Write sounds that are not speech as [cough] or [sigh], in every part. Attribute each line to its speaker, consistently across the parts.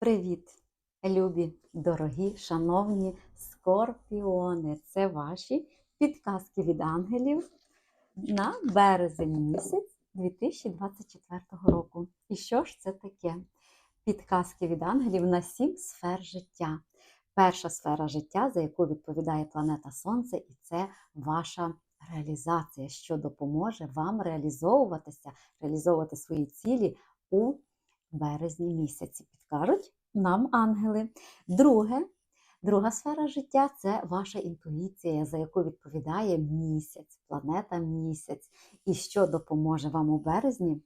Speaker 1: Привіт, любі, дорогі, шановні скорпіони! Це ваші підказки від ангелів на березень місяць 2024 року. І що ж це таке? Підказки від ангелів на сім сфер життя. Перша сфера життя, за яку відповідає планета Сонце, і це ваша реалізація, що допоможе вам реалізовуватися, реалізовувати свої цілі у березні місяці. Підкажуть нам ангели. Друге, друга сфера життя це ваша інтуїція, за яку відповідає місяць, планета місяць. І що допоможе вам у березні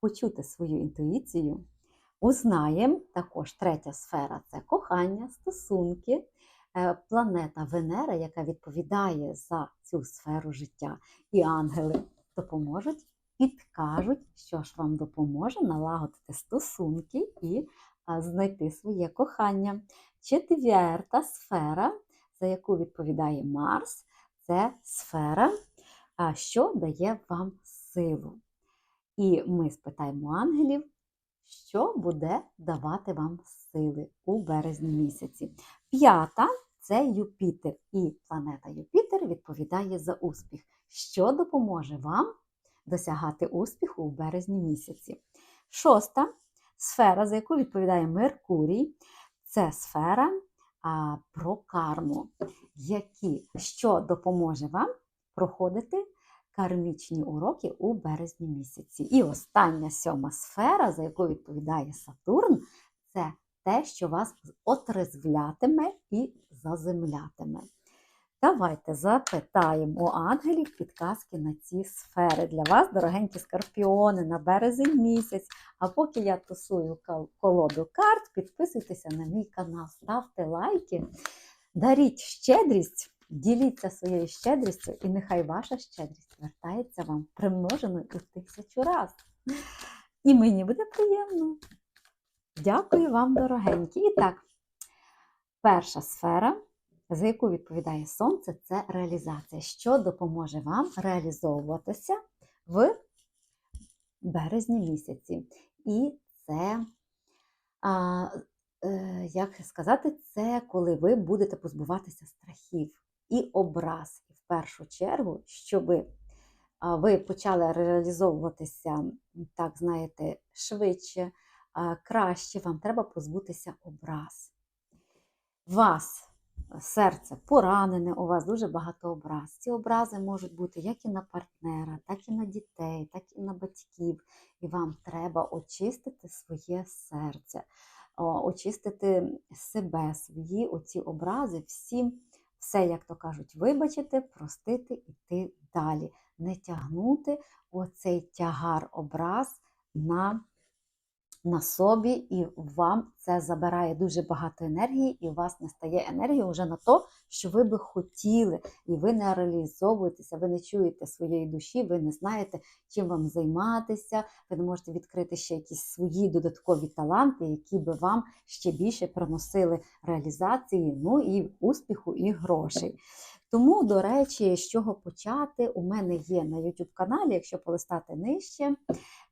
Speaker 1: почути свою інтуїцію. Узнаємо також третя сфера це кохання, стосунки, е, планета Венера, яка відповідає за цю сферу життя. І ангели допоможуть підкажуть, що ж вам допоможе налагодити стосунки і знайти своє кохання. Четверта сфера, за яку відповідає Марс, це сфера, що дає вам силу. І ми спитаємо ангелів, що буде давати вам сили у березні місяці. П'ята це Юпітер. І планета Юпітер відповідає за успіх, що допоможе вам досягати успіху у березні місяці. Шоста сфера, за яку відповідає Меркурій, це сфера а, про карму, які, що допоможе вам проходити кармічні уроки у березні місяці. І остання сьома сфера, за яку відповідає Сатурн, це те, що вас отрезвлятиме і заземлятиме. Давайте запитаємо у ангелів підказки на ці сфери. Для вас, дорогенькі скорпіони, на березень місяць. А поки я тусую колоду карт, підписуйтеся на мій канал, ставте лайки, даріть щедрість, діліться своєю щедрістю, і нехай ваша щедрість вертається вам примноженою у тисячу раз. І мені буде приємно. Дякую вам, дорогенькі. І так, перша сфера за яку відповідає Сонце, це реалізація, що допоможе вам реалізовуватися в березні місяці. І це, а, е, як сказати, це коли ви будете позбуватися страхів і образ. І в першу чергу, щоб ви почали реалізовуватися, так знаєте, швидше, краще, вам треба позбутися образ. Вас серце поранене, у вас дуже багато образ. Ці образи можуть бути як і на партнера, так і на дітей, так і на батьків. І вам треба очистити своє серце, очистити себе, свої оці образи, всі, все, як то кажуть, вибачити, простити, іти далі. Не тягнути оцей тягар образ на на собі, і вам це забирає дуже багато енергії, і у вас не стає енергії вже на то, що ви би хотіли, і ви не реалізовуєтеся, ви не чуєте своєї душі, ви не знаєте, чим вам займатися, ви не можете відкрити ще якісь свої додаткові таланти, які би вам ще більше приносили реалізації, ну і успіху, і грошей. Тому, до речі, з чого почати, у мене є на YouTube каналі, якщо полистати нижче,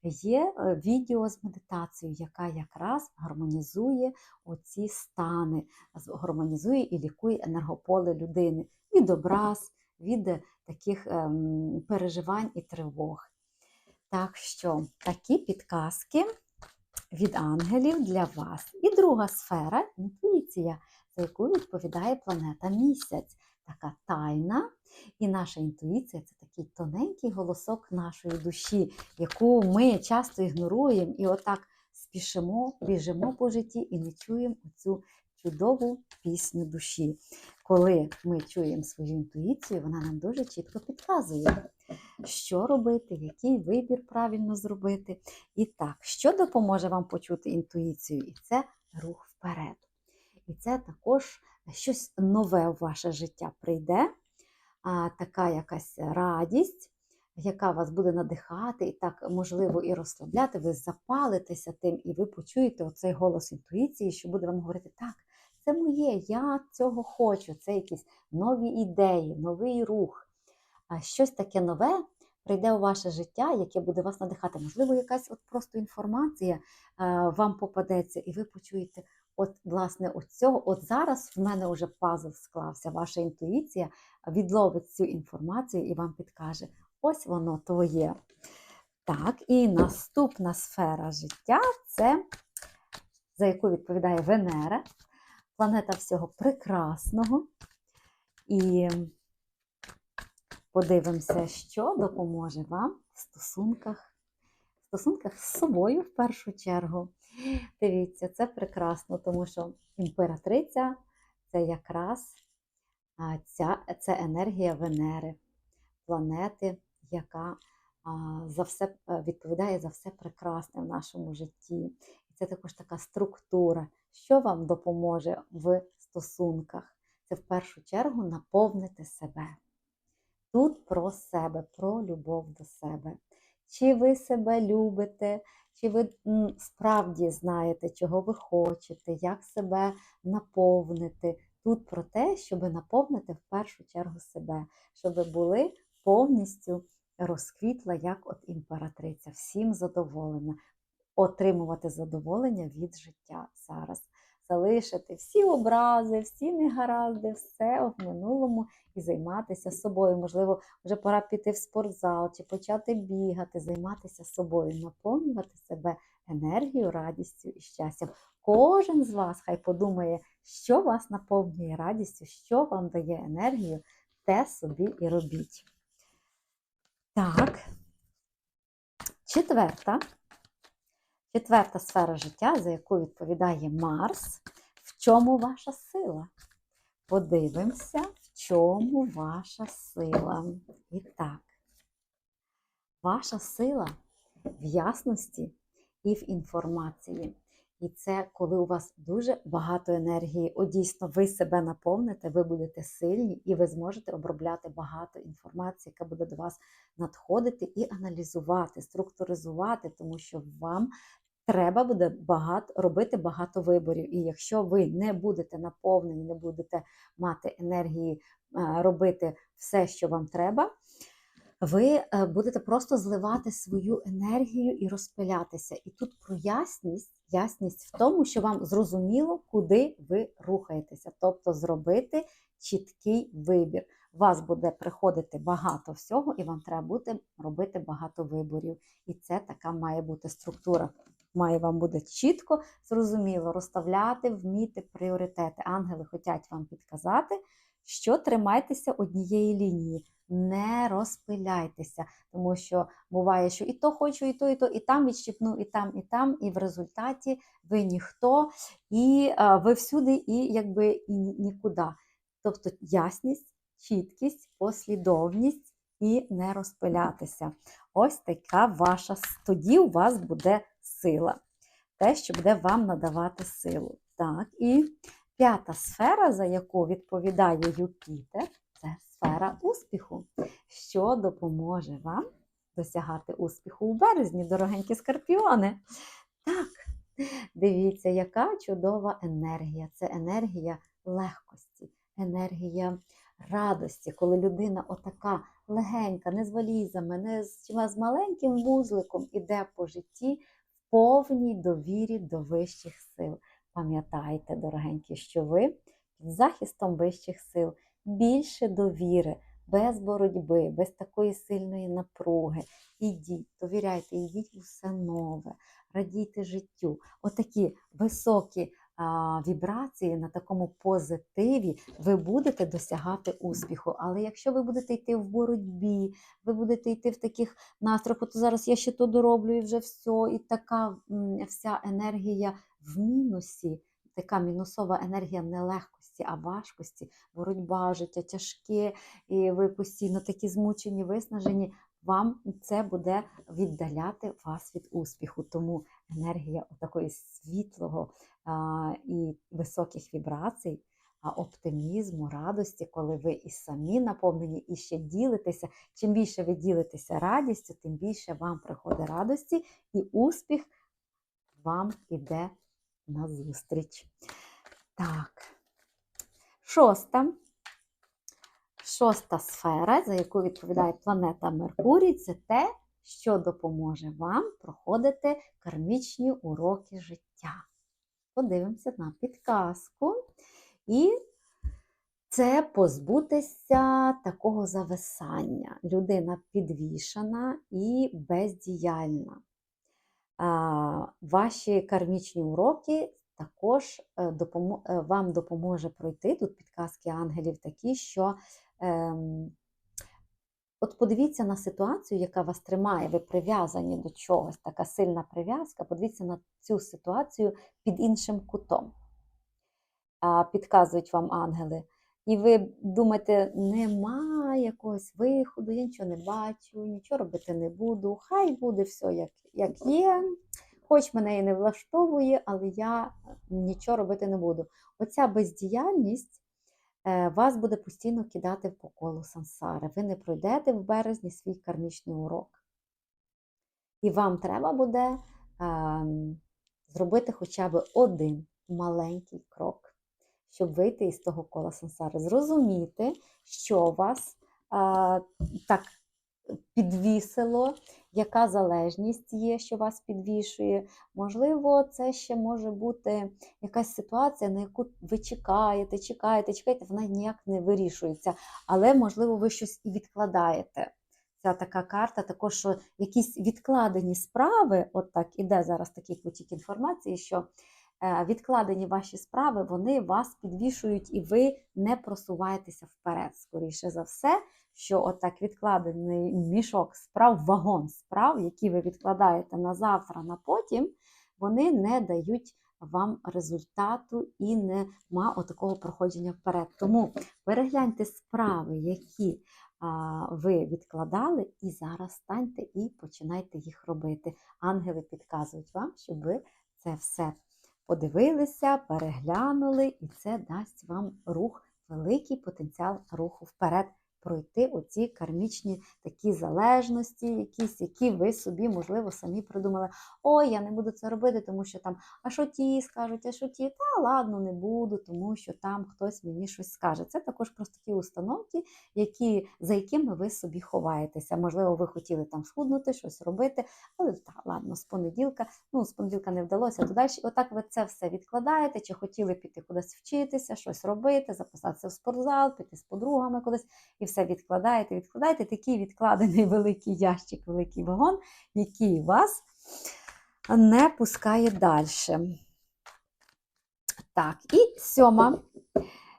Speaker 1: є е, відео з медитацією, яка якраз гармонізує оці стани, гармонізує і лікує енергополе людини від образ, від таких ем, переживань і тривог. Так що такі підказки від ангелів для вас. І друга сфера інтуїція, за яку відповідає планета місяць така тайна, і наша інтуїція це такий тоненький голосок нашої душі, яку ми часто ігноруємо і отак спішимо, біжимо по житті і не чуємо цю чудову пісню душі. Коли ми чуємо свою інтуїцію, вона нам дуже чітко підказує, що робити, який вибір правильно зробити. І так, що допоможе вам почути інтуїцію? І це рух вперед. І це також щось нове в ваше життя прийде, а, така якась радість, яка вас буде надихати, і так, можливо, і розслабляти, ви запалитеся тим, і ви почуєте оцей голос інтуїції, що буде вам говорити, так, це моє, я цього хочу, це якісь нові ідеї, новий рух. А щось таке нове прийде у ваше життя, яке буде вас надихати. Можливо, якась от просто інформація вам попадеться, і ви почуєте, от, власне, от цього, от зараз в мене вже пазл склався, ваша інтуїція відловить цю інформацію і вам підкаже, ось воно твоє. Так, і наступна сфера життя це за яку відповідає Венера, планета всього прекрасного. І подивимося, що допоможе вам в стосунках, в стосунках з собою в першу чергу. Дивіться, це прекрасно, тому що імператриця це якраз ця, це енергія Венери, планети, яка за все е, відповідає за все прекрасне в нашому житті. І Це також така структура, що вам допоможе в стосунках. Це в першу чергу наповнити себе. Тут про себе, про любов до себе. Чи ви себе любите, чи ви справді знаєте, чого ви хочете, як себе наповнити. Тут про те, щоб наповнити в першу чергу себе, щоб ви були повністю розквітла, як от імператриця, всім задоволена отримувати задоволення від життя зараз. Залишити всі образи, всі негаразди, все в минулому і займатися собою. Можливо, вже пора піти в спортзал чи почати бігати, займатися собою, наповнювати себе енергією, радістю і щастям. Кожен з вас хай подумає, що вас наповнює радістю, що вам дає енергію, те собі і робіть. Так, четверта. Четверта сфера життя, за яку відповідає Марс. В чому ваша сила? Подивимося, в чому ваша сила. І так, ваша сила в ясності і в інформації. І це коли у вас дуже багато енергії. О, дійсно, ви себе наповните, ви будете сильні і ви зможете обробляти багато інформації, яка буде до вас надходити і аналізувати, структуризувати, тому що вам треба буде багато робити багато виборів. І якщо ви не будете наповнені, не будете мати енергії робити все, що вам треба, ви е, будете просто зливати свою енергію і розпилятися. І тут про ясність, ясність в тому, що вам зрозуміло, куди ви рухаєтеся, тобто зробити чіткий вибір. Вас буде приходити багато всього, і вам треба буде робити багато виборів. І це така має бути структура має вам буде чітко, зрозуміло, розставляти, вміти пріоритети. Ангели хочуть вам підказати, що тримайтеся однієї лінії. Не розпиляйтеся, тому що буває, що і то хочу, і то, і то, і там відщипну, і там, і там, і в результаті ви ніхто, і а, ви всюди, і якби і нікуди. Тобто ясність, чіткість, послідовність і не розпилятися. Ось така ваша тоді у вас буде сила. Те, що буде вам надавати силу. Так, і п'ята сфера, за яку відповідає Юпітер, це сфера успіху, що допоможе вам досягати успіху у березні, дорогенькі скорпіони. Так, дивіться, яка чудова енергія. Це енергія легкості, енергія радості, коли людина отака легенька, не з валізами, не з чимось маленьким вузликом іде по житті повній довірі до вищих сил. Пам'ятайте, дорогенькі, що ви під захистом вищих сил більше довіри, без боротьби, без такої сильної напруги. Ідіть, довіряйте, ідіть усе нове, радійте життю. Отакі високі вібрації, на такому позитиві, ви будете досягати успіху. Але якщо ви будете йти в боротьбі, ви будете йти в таких настроях, то зараз я ще то дороблю і вже все, і така вся енергія в мінусі, така мінусова енергія нелегкості, а важкості, боротьба, життя тяжке, і ви постійно такі змучені, виснажені. Вам це буде віддаляти вас від успіху. Тому енергія такої світлого, і високих вібрацій, оптимізму, радості, коли ви і самі наповнені, і ще ділитеся. Чим більше ви ділитеся радістю, тим більше вам приходить радості, і успіх вам іде назустріч. Так, шоста. Шоста сфера, за яку відповідає планета Меркурій, це те, що допоможе вам проходити кармічні уроки життя. Подивимося на підказку. І це позбутися такого зависання. Людина підвішана і бездіяльна. Ваші кармічні уроки також е, е, вам допоможе пройти. Тут підказки ангелів такі, що от подивіться на ситуацію, яка вас тримає, ви прив'язані до чогось, така сильна прив'язка. Подивіться на цю ситуацію під іншим кутом. Підказують вам ангели. І ви думаєте, нема якогось виходу, я нічого не бачу, нічого робити не буду. Хай буде все як, як є. Хоч мене і не влаштовує, але я нічого робити не буду. Оця бездіяльність вас буде постійно кидати по колу сансари. Ви не пройдете в березні свій кармічний урок. І вам треба буде ем, зробити хоча б один маленький крок, щоб вийти із того кола сансари. Зрозуміти, що вас а, так підвісило, яка залежність є, що вас підвішує. Можливо, це ще може бути якась ситуація, на яку ви чекаєте, чекаєте, чекаєте, вона ніяк не вирішується. Але, можливо, ви щось і відкладаєте. Ця така карта, також що якісь відкладені справи, от так іде зараз такий потік інформації, що е, відкладені ваші справи, вони вас підвішують і ви не просуваєтеся вперед. Скоріше за все, що отак відкладений мішок справ, вагон справ, які ви відкладаєте на завтра, на потім, вони не дають вам результату і нема отакого проходження вперед. Тому перегляньте справи, які ви відкладали, і зараз станьте і починайте їх робити. Ангели підказують вам, щоб ви це все подивилися, переглянули, і це дасть вам рух, великий потенціал руху вперед. Пройти оці кармічні такі залежності, якісь, які ви собі, можливо, самі придумали. Ой, я не буду це робити, тому що там, а що ті скажуть, а що ті, та ладно, не буду, тому що там хтось мені щось скаже. Це також просто такі установки, які, за якими ви собі ховаєтеся. Можливо, ви хотіли там схуднути, щось робити, але та, ладно, з понеділка, ну, з понеділка не вдалося, то далі. Отак ви це все відкладаєте, чи хотіли піти кудись вчитися, щось робити, записатися в спортзал, піти з подругами кудись, і все відкладаєте, відкладаєте. Такий відкладений [laughs] великий ящик, великий вагон, який вас не пускає далі. Так, і сьома,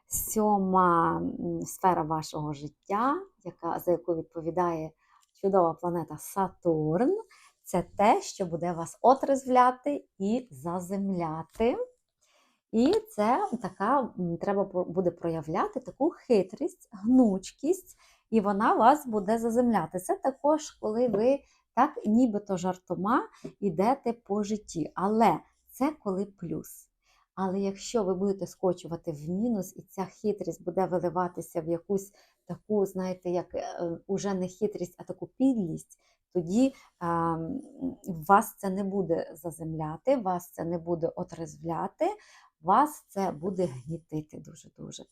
Speaker 1: сьома сфера вашого життя, яка, за яку відповідає чудова планета Сатурн, це те, що буде вас отрезвляти і заземляти. І це така треба буде проявляти таку хитрість, гнучкість, і вона вас буде заземляти. Це також, коли ви так нібито жартома йдете по житті. Але це коли плюс. Але якщо ви будете скочувати в мінус, і ця хитрість буде виливатися в якусь таку, знаєте, як е, уже не хитрість, а таку підлість, тоді а, вас це не буде заземляти, вас це не буде отрезвляти, вас це буде гнітити дуже-дуже.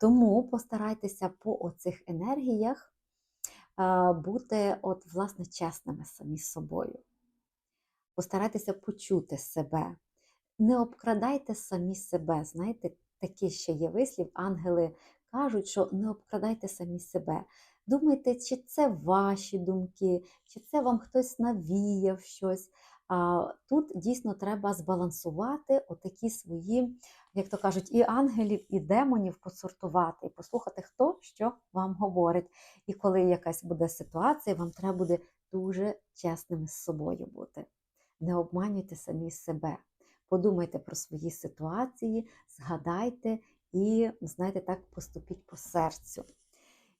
Speaker 1: Тому постарайтеся по оцих енергіях бути от, власне, чесними самі з собою. Постарайтеся почути себе. Не обкрадайте самі себе. Знаєте, такий ще є вислів, ангели кажуть, що не обкрадайте самі себе. Думайте, чи це ваші думки, чи це вам хтось навіяв щось. Тут дійсно треба збалансувати отакі свої, як то кажуть, і ангелів, і демонів посортувати, і послухати, хто що вам говорить. І коли якась буде ситуація, вам треба буде дуже чесними з собою бути. Не обманюйте самі себе. Подумайте про свої ситуації, згадайте і, знаєте, так поступіть по серцю.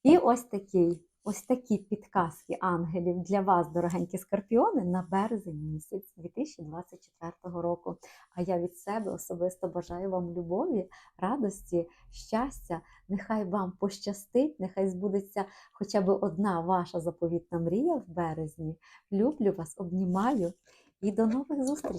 Speaker 1: І ось такий, ось такі підказки ангелів для вас, дорогенькі скорпіони, на березень місяць 2024 року. А я від себе особисто бажаю вам любові, радості, щастя. Нехай вам пощастить, нехай збудеться хоча б одна ваша заповітна мрія в березні. Люблю вас, обнімаю і до нових зустрічей!